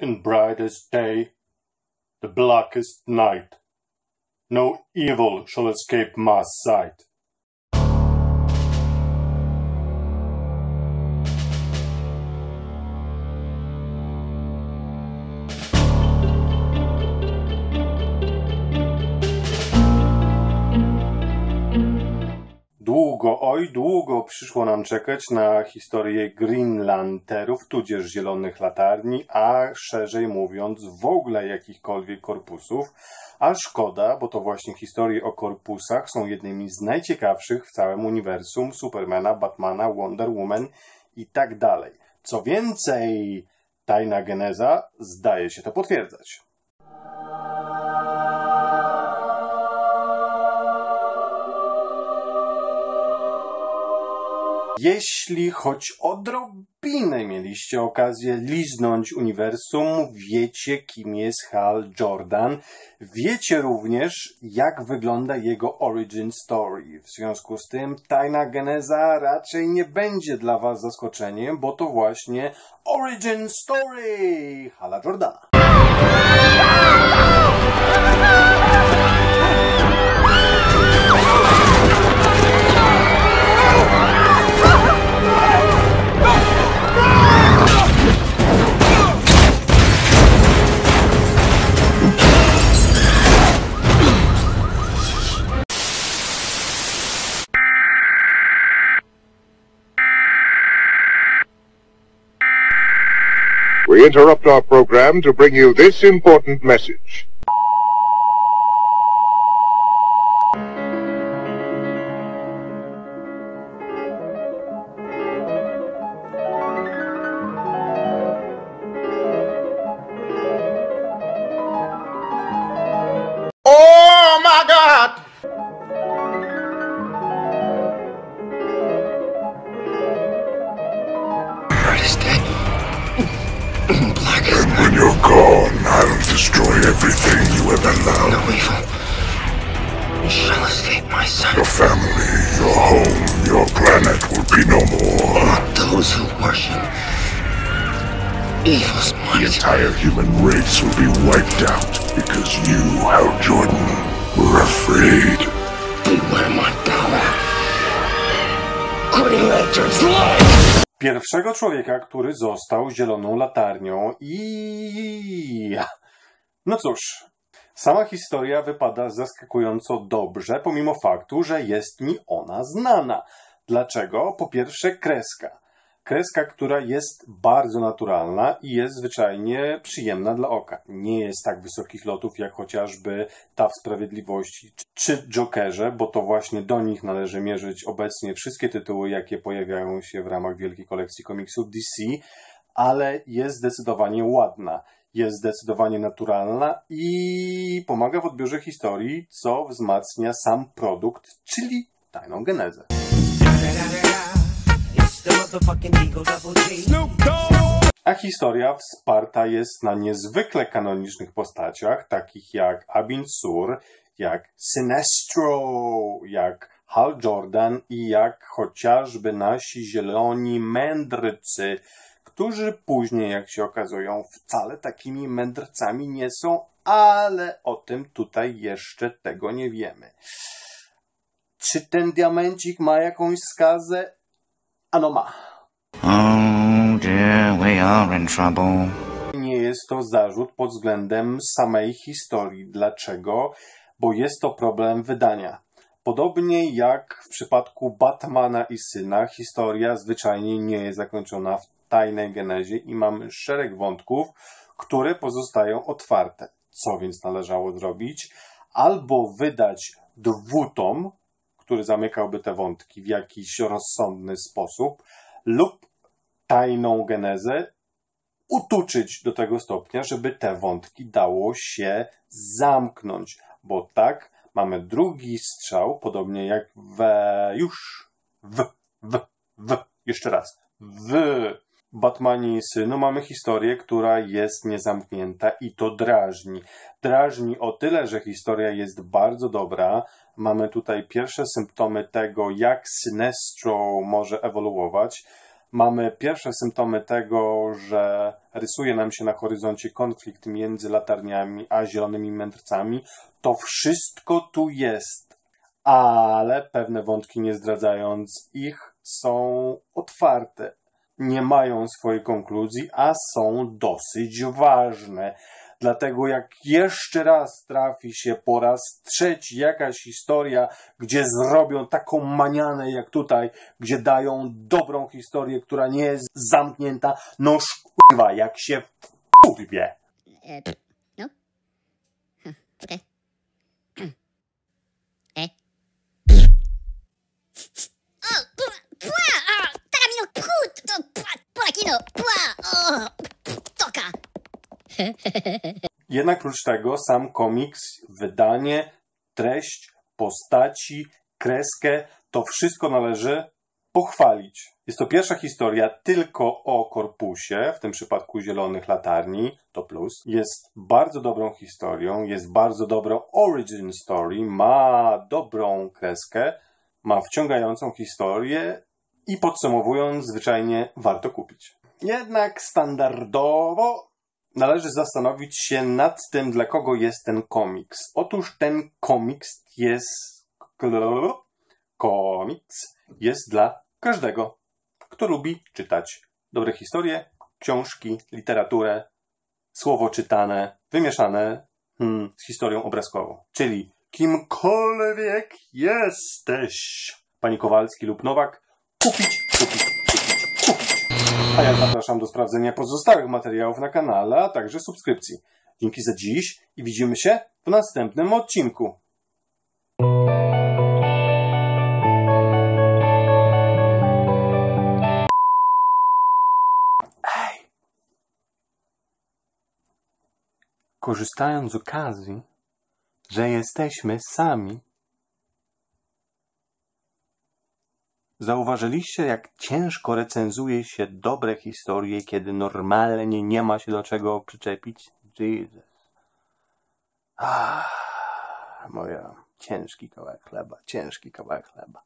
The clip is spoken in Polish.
in brightest day, the blackest night, no evil shall escape my sight. Długo, oj długo przyszło nam czekać na historię Greenlanterów, tudzież zielonych latarni, a szerzej mówiąc w ogóle jakichkolwiek korpusów. A szkoda, bo to właśnie historie o korpusach są jednymi z najciekawszych w całym uniwersum Supermana, Batmana, Wonder Woman i tak dalej. Co więcej, tajna geneza zdaje się to potwierdzać. Jeśli choć odrobinę mieliście okazję liznąć uniwersum, wiecie kim jest Hal Jordan. Wiecie również, jak wygląda jego origin story. W związku z tym tajna geneza raczej nie będzie dla was zaskoczeniem, bo to właśnie origin story Hala Jordana. We interrupt our program to bring you this important message. Oh my God! Bright gone, I'll destroy everything you ever No loved. evil shall escape my sight. Your family, your home, your planet will be no more. Not those who worship evil's The might. entire human race will be wiped out because you, Hal Jordan, were afraid. Beware my power. Green Lantern's light! Pierwszego człowieka, który został zieloną latarnią i... No cóż, sama historia wypada zaskakująco dobrze, pomimo faktu, że jest mi ona znana. Dlaczego? Po pierwsze kreska. Kreska, która jest bardzo naturalna i jest zwyczajnie przyjemna dla oka. Nie jest tak wysokich lotów jak chociażby ta w Sprawiedliwości czy Jokerze, bo to właśnie do nich należy mierzyć obecnie wszystkie tytuły, jakie pojawiają się w ramach wielkiej kolekcji komiksów DC, ale jest zdecydowanie ładna, jest zdecydowanie naturalna i pomaga w odbiorze historii, co wzmacnia sam produkt, czyli tajną genezę. A historia wsparta jest na niezwykle kanonicznych postaciach, takich jak Abin Sur, jak Sinestro, jak Hal Jordan i jak chociażby nasi zieloni mędrcy, którzy później, jak się okazują, wcale takimi mędrcami nie są, ale o tym tutaj jeszcze tego nie wiemy. Czy ten diamencik ma jakąś skazę? Ano ma. Oh dear, we are in trouble. Nie jest to zarzut pod względem samej historii. Dlaczego? Bo jest to problem wydania. Podobnie jak w przypadku Batmana i syna, historia zwyczajnie nie jest zakończona w tajnej genezie i mamy szereg wątków, które pozostają otwarte. Co więc należało zrobić? Albo wydać dwutom, który zamykałby te wątki w jakiś rozsądny sposób, lub tajną genezę utuczyć do tego stopnia, żeby te wątki dało się zamknąć, bo tak mamy drugi strzał, podobnie jak w już w, w, w, jeszcze raz, w Batmanie Synu mamy historię, która jest niezamknięta i to drażni. Drażni o tyle, że historia jest bardzo dobra. Mamy tutaj pierwsze symptomy tego, jak Sinestro może ewoluować. Mamy pierwsze symptomy tego, że rysuje nam się na horyzoncie konflikt między latarniami a zielonymi mędrcami. To wszystko tu jest, ale pewne wątki, nie zdradzając ich, są otwarte. Nie mają swojej konkluzji, a są dosyć ważne. Dlatego jak jeszcze raz trafi się po raz trzeci jakaś historia, gdzie zrobią taką manianę jak tutaj, gdzie dają dobrą historię, która nie jest zamknięta, no kurwa, jak się kurwie. Uh, no? Okay. eh? Oh, pua, pua, ah, taramino, put, to, pua, por aquí no, pua, oh, toka. Jednak prócz tego sam komiks, wydanie, treść, postaci, kreskę, to wszystko należy pochwalić. Jest to pierwsza historia tylko o korpusie, w tym przypadku zielonych latarni, to plus. Jest bardzo dobrą historią, jest bardzo dobrą origin story, ma dobrą kreskę, ma wciągającą historię i podsumowując, zwyczajnie warto kupić. Jednak standardowo należy zastanowić się nad tym, dla kogo jest ten komiks. Otóż ten komiks jest. Komiks jest dla każdego, kto lubi czytać dobre historie, książki, literaturę, słowo czytane, wymieszane hmm, z historią obrazkową. Czyli kimkolwiek jesteś, pani Kowalski lub Nowak, kupić, kupić, kupić, kupić. A ja zapraszam do sprawdzenia pozostałych materiałów na kanale, a także subskrypcji. Dzięki za dziś i widzimy się w następnym odcinku. Korzystając z okazji, że jesteśmy sami, Zauważyliście, jak ciężko recenzuje się dobre historie, kiedy normalnie nie ma się do czego przyczepić? Jesus. Ah, moja ciężki kawałek chleba, ciężki kawałek chleba.